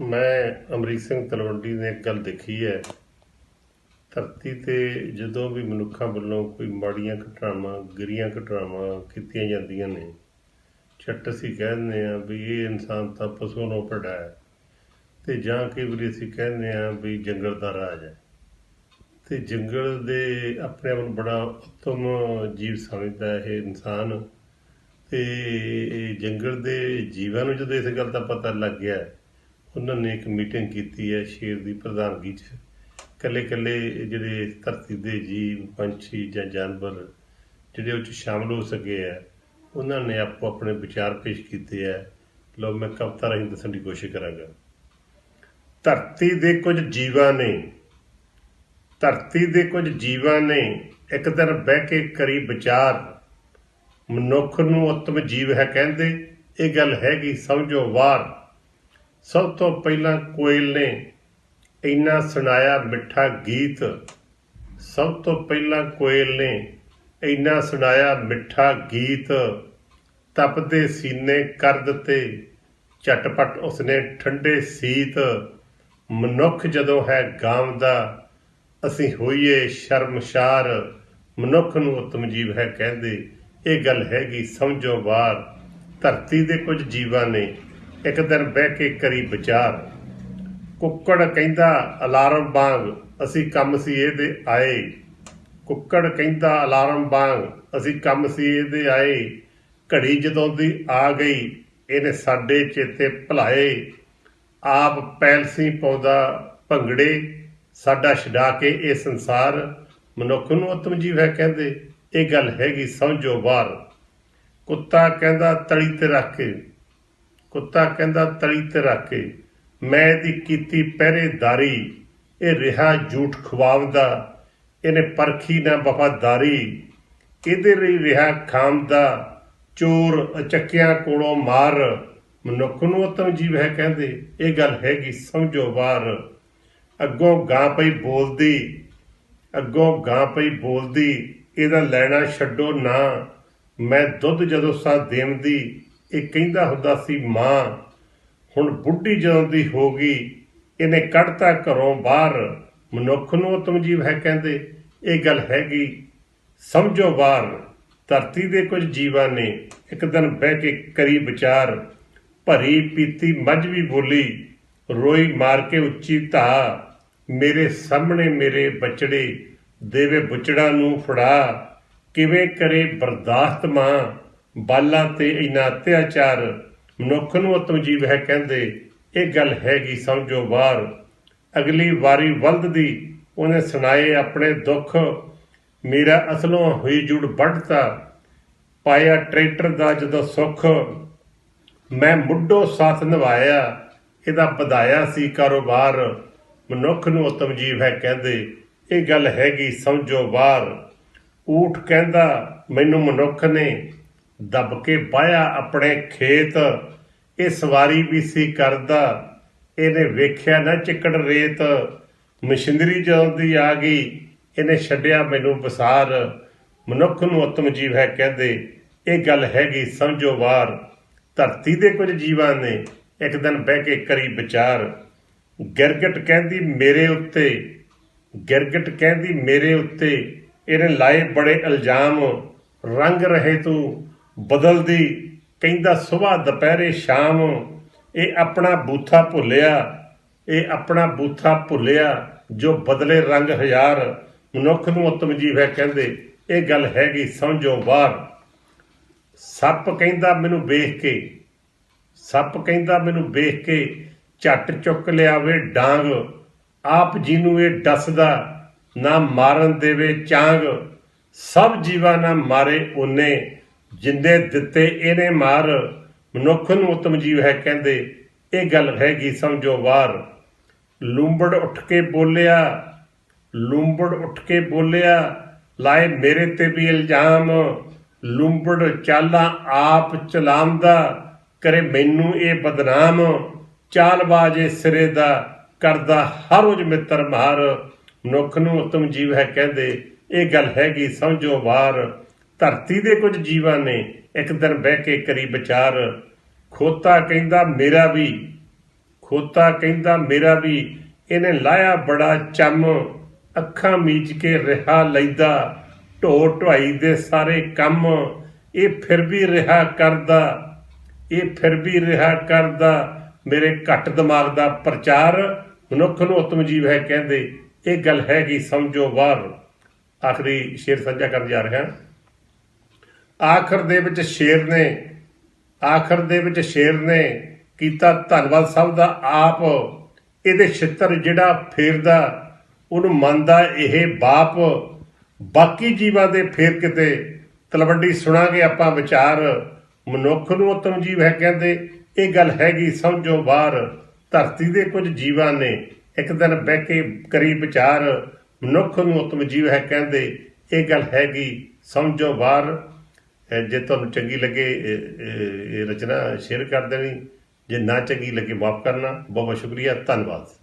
ਮੈਂ ਅਮਰੀਕ ਸਿੰਘ ਤਲਵੰਡੀ ਨੇ ਇੱਕ ਗੱਲ ਦੇਖੀ ਹੈ। ਧਰਤੀ ਤੇ ਜਦੋਂ ਵੀ ਮਨੁੱਖਾਂ ਵੱਲੋਂ ਕੋਈ ਮਾੜੀਆਂ ਘਟਨਾਵਾਂ, ਗਿਰੀਆਂ ਘਟਨਾਵਾਂ ਕੀਤੀਆਂ ਜਾਂਦੀਆਂ ਨੇ, ਛੱਟ ਅਸੀਂ ਕਹਿੰਦੇ ਆ ਵੀ ਇਹ ਇਨਸਾਨ ਤਾਂ ਪਸ਼ੂ ਨੂੰ ਪੜਾ ਹੈ ਤੇ ਜਾਂ ਕਈ ਵਾਰੀ ਅਸੀਂ ਕਹਿੰਦੇ ਆ ਵੀ ਜੰਗਲ ਦਾ ਰਾਜ ਹੈ। ਤੇ ਜੰਗਲ ਦੇ ਆਪਣੇ ਆਪ ਨੂੰ ਬੜਾ ਉੱਤਮ ਜੀਵ ਸਮਝਦਾ ਹੈ ਇਹ ਇਨਸਾਨ। ਤੇ ਜੰਗਲ ਦੇ ਜੀਵਾਂ ਨੂੰ ਜਦੋਂ ਇਸ ਗੱਲ ਦਾ ਪਤਾ ਲੱਗ ਗਿਆ ਉਹਨਾਂ ਨੇ ਇੱਕ ਮੀਟਿੰਗ ਕੀਤੀ ਹੈ ਸ਼ੇਰ ਦੀ ਪ੍ਰਧਾਨਗੀ 'ਚ। ਕੱਲੇ ਕੱਲੇ ਜਿਹੜੇ ਧਰਤੀ ਦੇ ਜੀਵ, ਪੰਛੀ ਜਾਂ ਜਾਨਵਰ ਜਿਹੜੇ ਉਹ 'ਚ ਸ਼ਾਮਲ ਹੋ ਸਕੇ ਆ ਉਹਨਾਂ ਨੇ ਆਪੋ ਆਪਣੇ ਵਿਚਾਰ ਪੇਸ਼ ਕੀਤੇ ਆ ਲੋ ਮੈਂ ਕਵਿਤਾ ਰਾਹੀਂ ਦੱਸਣ ਦੀ ਕੋਸ਼ਿਸ਼ ਕਰਾਂਗਾ। ਧਰਤੀ ਦੇ ਕੁਝ ਜੀਵਾਂ ਨੇ, ਧਰਤੀ ਦੇ ਕੁਝ ਜੀਵਾਂ ਨੇ ਇੱਕ ਦਿਨ ਬਹਿ ਕੇ ਕਰੀ ਵਿਚਾਰ। ਮਨੁੱਖ ਨੂੰ ਉਤਮ ਜੀਵ ਹੈ ਕਹਿੰਦੇ, ਇਹ ਗੱਲ ਹੈਗੀ ਸਮਝੋ ਵਾਰ। ਸਭ ਤੋਂ ਪਹਿਲਾਂ ਕੋਇਲ ਨੇ ਇੰਨਾ ਸੁਣਾਇਆ ਮਿੱਠਾ ਗੀਤ। ਸਭ ਤੋਂ ਪਹਿਲਾਂ ਕੋਇਲ ਨੇ ਇੰਨਾ ਸੁਣਾਇਆ ਮਿੱਠਾ ਗੀਤ। ਤਪਦੇ ਸੀਨੇ ਕਰ ਦਿੱਤੇ ਝਟਪਟ ਉਸਨੇ ਠੰਡੇ ਸੀਤ। ਮਨੁੱਖ ਜਦੋਂ ਹੈ ਗਾਉਂਦਾ ਅਸੀਂ ਹੋਈਏ ਸ਼ਰਮਸ਼ਾਰ। ਮਨੁੱਖ ਨੂੰ ਉਤਮ ਜੀਵ ਹੈ ਕਹਿੰਦੇ, ਇਹ ਗੱਲ ਹੈਗੀ ਸਮਝੋ ਬਾਹਰ ਧਰਤੀ ਦੇ ਕੁਝ ਜੀਵਾਂ ਨੇ ਇੱਕ ਦਿਨ ਬਹਿ ਕੇ ਕਰੀ ਵਿਚਾਰ। ਕੁੱਕੜ ਕਹਿੰਦਾ, ਅਲਾਰਮ ਵਾਂਗ, ਅਸੀਂ ਕੰਮ ਸੀ ਇਹਦੇ ਆਏ। ਕੁੱਕੜ ਕਹਿੰਦਾ, ਅਲਾਰਮ ਵਾਂਗ, ਅਸੀਂ ਕੰਮ ਸੀ ਇਹਦੇ ਆਏ। ਘੜੀ ਜਦੋਂ ਦੀ ਆ ਗਈ, ਇਹਨੇ ਸਾਡੇ ਚੇਤੇ ਭਲਾਏ। ਆਪ ਪੈਲਸੀ ਪਾਉਂਦਾ ਭੰਗੜੇ, ਸਾਡਾ ਛਡਾ ਕੇ ਇਹ ਸੰਸਾਰ। ਮਨੁੱਖ ਨੂੰ ਉਤਮ ਜੀਵ ਹੈ ਕਹਿੰਦੇ, ਇਹ ਗੱਲ ਹੈਗੀ ਸਮਝੋ ਬਾਹਰ ਕੁੱਤਾ ਕਹਿੰਦਾ, ਤਲੀ ਤੇ ਰੱਖ ਕੇ ਕੁੱਤਾ ਕਹਿੰਦਾ, ਤਲੀ ਤੇ ਰੱਖ ਕੇ। ਮੈਂ ਇਹਦੀ ਕੀਤੀ ਪਹਿਰੇਦਾਰੀ। ਇਹ ਰਿਹਾ ਝੂਠ ਖਵਾਉਂਦਾ ਇਹਨੇ ਪਰਖੀ ਨਾ ਵਫਾਦਾਰੀ ਇਹਦੇ ਲਈ ਰਿਹਾ ਖਾਮਦਾ। ਚੋਰ ਚੱਕਿਆਂ ਕੋਲੋਂ ਮਾਰ। ਮਨੁੱਖ ਨੂੰ ਉਤਮ ਜੀਵ ਹੈ ਕਹਿੰਦੇ। ਇਹ ਗੱਲ ਹੈਗੀ ਸਮਝੋ ਬਾਹਰ ਅੱਗੋਂ ਗਾਂ ਪਈ ਬੋਲਦੀ। ਅੱਗੋਂ ਗਾਂ ਪਈ ਬੋਲਦੀ। ਇਹਦਾ ਲੈਣਾ ਛੱਡੋ ਨਾ। ਮੈਂ ਦੁੱਧ ਜਦੋਂ ਸਾਹ ਦੇਵਦੀ ਇਹ ਕਹਿੰਦਾ ਹੁੰਦਾ ਸੀ, ਮਾਂ, ਹੁਣ ਬੁੱਢੀ ਜਦੋਂ ਦੀ ਹੋ ਗਈ, ਇਹਨੇ ਕੱਢਤਾ ਘਰੋਂ ਬਾਹਰ। ਮਨੁੱਖ ਨੂੰ ਉਤਮ ਹੈ ਕਹਿੰਦੇ, ਇਹ ਗੱਲ ਹੈਗੀ। ਸਮਝੋ ਬਾਹਰ, ਧਰਤੀ ਦੇ ਕੁਝ ਜੀਵਾਂ ਨੇ ਇੱਕ ਦਿਨ ਬਹਿ ਕੇ ਕਰੀ ਵਿਚਾਰ। ਭਰੀ ਪੀਤੀ ਮੱਝ ਵੀ ਬੋਲੀ, ਰੋਈ ਮਾਰ ਕੇ ਉੱਚੀ ਧਾ, ਮੇਰੇ ਸਾਹਮਣੇ ਮੇਰੇ ਬਚੜੇ, ਦੇਵੇ ਬੁਚੜਾ ਨੂੰ ਫੜਾ। ਕਿਵੇਂ ਕਰੇ ਬਰਦਾਸ਼ਤ ਮਾਂ? ਬਾਲਾਂ ਤੇ ਇਨਾ ਅਤਿਆਚਾਰ ਮਨੁੱਖ ਨੂੰ ਉਤਮ ਜੀਵ ਹੈ ਕਹਿੰਦੇ, ਇਹ ਗੱਲ ਹੈਗੀ ਸਮਝੋ ਬਾਹਰ। ਅਗਲੀ ਵਾਰੀ ਵਲਦ ਦੀ ਉਹਨੇ ਸੁਣਾਏ ਆਪਣੇ ਦੁੱਖ, ਮੇਰਾ ਅਸਲੋਂ ਹੋਈ ਜੁੜ ਵੱਢਤਾ, ਪਾਇਆ ਟਰੈਕਟਰ ਦਾ ਜਦੋਂ ਸੁੱਖ। ਮੈਂ ਮੁੱਢੋਂ ਸਾਥ ਨਿਭਾਇਆ, ਇਹਦਾ ਵਧਾਇਆ ਸੀ ਕਾਰੋਬਾਰ। ਮਨੁੱਖ ਨੂੰ ਉਤਮ ਜੀਵ ਹੈ ਕਹਿੰਦੇ, ਇਹ ਗੱਲ ਹੈਗੀ ਸਮਝੋ ਬਾਹਰ। ਊਠ ਕਹਿੰਦਾ, ਮੈਨੂੰ ਮਨੁੱਖ ਨੇ ਦੱਬ ਕੇ ਬਾਇਆ ਆਪਣੇ ਖੇਤ। ਇਹ ਸਵਾਰੀ ਵੀ ਸੀ ਕਰਦਾ। ਇਹਨੇ ਵੇਖਿਆ ਨਾ ਚਿੱਕੜ ਰੇਤ। ਮਸ਼ੀਨਰੀ ਜਦੋਂ ਦੀ ਆ ਗਈ, ਇਹਨੇ ਛੱਡਿਆ ਮੈਨੂੰ ਬਸਾਰ। ਮਨੁੱਖ ਨੂੰ ਉਤਮ ਜੀਵ ਹੈ ਕਹਿੰਦੇ, ਇਹ ਗੱਲ ਹੈਗੀ ਸਮਝੋ ਵਾਰ। ਧਰਤੀ ਦੇ ਕੁਝ ਜੀਵਾਂ ਨੇ, ਇੱਕ ਦਿਨ ਬਹਿ ਕੇ ਕਰੀ ਵਿਚਾਰ। ਗਿਰਗਟ ਕਹਿੰਦੀ ਮੇਰੇ ਉੱਤੇ, ਗਿਰਗਟ ਕਹਿੰਦੀ ਮੇਰੇ ਉੱਤੇ, ਇਹਨੇ ਲਾਏ ਬੜੇ ਇਲਜ਼ਾਮ। ਰੰਗ ਰਹੇ ਤੂੰ ਬਦਲਦੀ ਕਹਿੰਦਾ ਸਵੇਰ ਦੁਪਹਿਰੇ ਸ਼ਾਮ ਇਹ ਆਪਣਾ ਬੂਥਾ ਭੁੱਲਿਆ, ਇਹ ਆਪਣਾ ਬੂਥਾ ਭੁੱਲਿਆ ਜੋ ਬਦਲੇ ਰੰਗ ਹਜ਼ਾਰ। ਮਨੁੱਖ ਨੂੰ ਉਤਮ ਜੀਵ ਹੈ ਕਹਿੰਦੇ, ਇਹ ਗੱਲ ਹੈਗੀ ਸਮਝੋ ਬਾਹਰ ਸੱਪ ਕਹਿੰਦਾ ਮੈਨੂੰ ਵੇਖ ਕੇ, ਸੱਪ ਕਹਿੰਦਾ ਮੈਨੂੰ ਵੇਖ ਕੇ ਝੱਟ ਚੁੱਕ ਲਿਆਵੇ ਡਾਂਗ। ਆਪ ਜੀ ਨੂੰ ਇਹ ਡਸਦਾ, ਨਾ ਮਾਰਨ ਦੇਵੇ ਚਾਂਗ। ਸਭ ਜੀਵਾਂ ਨਾ ਮਾਰੇ ਉਹਨੇ। ਜਿੰਦੇ ਦਿੱਤੇ ਇਹਨੇ ਮਾਰ, ਮਨੁੱਖ ਨੂੰ ਉਤਮ ਜੀਵ ਹੈ ਕਹਿੰਦੇ, ਇਹ ਗੱਲ ਹੈਗੀ ਸਮਝੋ ਬਾਹਰ ਲੂੰਬੜ ਉੱਠ ਕੇ ਬੋਲਿਆ, ਲੂੰਬੜ ਉੱਠ ਕੇ ਬੋਲਿਆ, ਲਾਏ ਮੇਰੇ ਤੇ ਵੀ ਇਲਜ਼ਾਮ। ਲੂੰਬੜ ਚਾਲਾਂ ਆਪ ਚਲਾਉਂਦਾ, ਕਰੇ ਮੈਨੂੰ ਇਹ ਬਦਨਾਮ। ਚਾਲਬਾਜ਼ੇ ਸਿਰੇ ਦਾ, ਕਰਦਾ ਹਰ ਰੋਜ਼ ਮਿੱਤਰ ਮਾਰ। ਮਨੁੱਖ ਨੂੰ ਉਤਮ ਜੀਵ ਹੈ ਕਹਿੰਦੇ, ਇਹ ਗੱਲ ਹੈਗੀ ਸਮਝੋ ਵਾਰ। ਧਰਤੀ ਦੇ ਕੁਝ ਜੀਵਾਂ ਨੇ ਇੱਕ ਦਿਨ ਬਹਿ ਕੇ ਕਰੀ ਵਿਚਾਰ, ਖੋਤਾ ਕਹਿੰਦਾ ਮੇਰਾ ਵੀ, ਖੋਤਾ ਕਹਿੰਦਾ ਮੇਰਾ ਵੀ, ਇਹਨੇ ਲਾਇਆ ਬੜਾ ਚੰਮ, ਅੱਖਾਂ ਮੀਚ ਕੇ ਰਿਹਾ ਲੈਂਦਾ ਢੋ ਢੁਆਈ ਦੇ ਸਾਰੇ ਕੰਮ, ਇਹ ਫਿਰ ਵੀ ਰਿਹਾ ਕਰਦਾ, ਇਹ ਫਿਰ ਵੀ ਰਿਹਾ ਕਰਦਾ, ਮੇਰੇ ਘੱਟ ਦਿਮਾਗ ਦਾ ਪ੍ਰਚਾਰ, ਮਨੁੱਖ ਨੂੰ ਉਤਮ ਜੀਵ ਹੈ ਕਹਿੰਦੇ, ਇਹ ਗੱਲ ਹੈਗੀ ਸਮਝੋ ਬਾਹਰ। ਆਖਰੀ ਸ਼ੇਰ ਸਾਂਝਾ ਕਰਨ ਜਾ ਰਿਹਾ। ਆਖਰ ਦੇ ਵਿੱਚ ਸ਼ੇਰ ਨੇ, ਆਖਰ ਦੇ ਵਿੱਚ ਸ਼ੇਰ ਨੇ ਕੀਤਾ ਧੰਨਵਾਦ ਸਾਹਿਬ ਦਾ ਆਪ। ਇਹਦੇ ਛਿੱਤਰ ਜਿਹੜਾ ਫੇਰਦਾ, ਉਹਨੂੰ ਮੰਨਦਾ ਇਹ ਬਾਪ। ਬਾਕੀ ਜੀਵਾਂ ਦੇ ਫੇਰ ਕਿਤੇ ਤਲਵੰਡੀ ਸੁਣਾਂਗੇ ਆਪਾਂ ਵਿਚਾਰ। ਮਨੁੱਖ ਨੂੰ ਉਤਮ ਜੀਵ ਹੈ ਕਹਿੰਦੇ, ਇਹ ਗੱਲ ਹੈਗੀ ਸਮਝੋ ਬਾਹਰ ਧਰਤੀ ਦੇ ਕੁਝ ਜੀਵਾਂ ਨੇ, ਇੱਕ ਦਿਨ ਬਹਿ ਕੇ ਕਰੀ ਵਿਚਾਰ। ਮਨੁੱਖ ਨੂੰ ਉਤਮ ਜੀਵ ਹੈ ਕਹਿੰਦੇ, ਇਹ ਗੱਲ ਹੈਗੀ ਸਮਝੋ ਬਾਹਰ ਜੇ ਤੁਹਾਨੂੰ ਚੰਗੀ ਲੱਗੇ, ਇਹ- ਰਚਨਾ ਸ਼ੇਅਰ ਕਰ ਦੇਣੀ। ਜੇ ਨਾ ਚੰਗੀ ਲੱਗੇ, ਮਾਫ ਕਰਨਾ। ਬਹੁਤ ਬਹੁਤ ਸ਼ੁਕਰੀਆ। ਧੰਨਵਾਦ।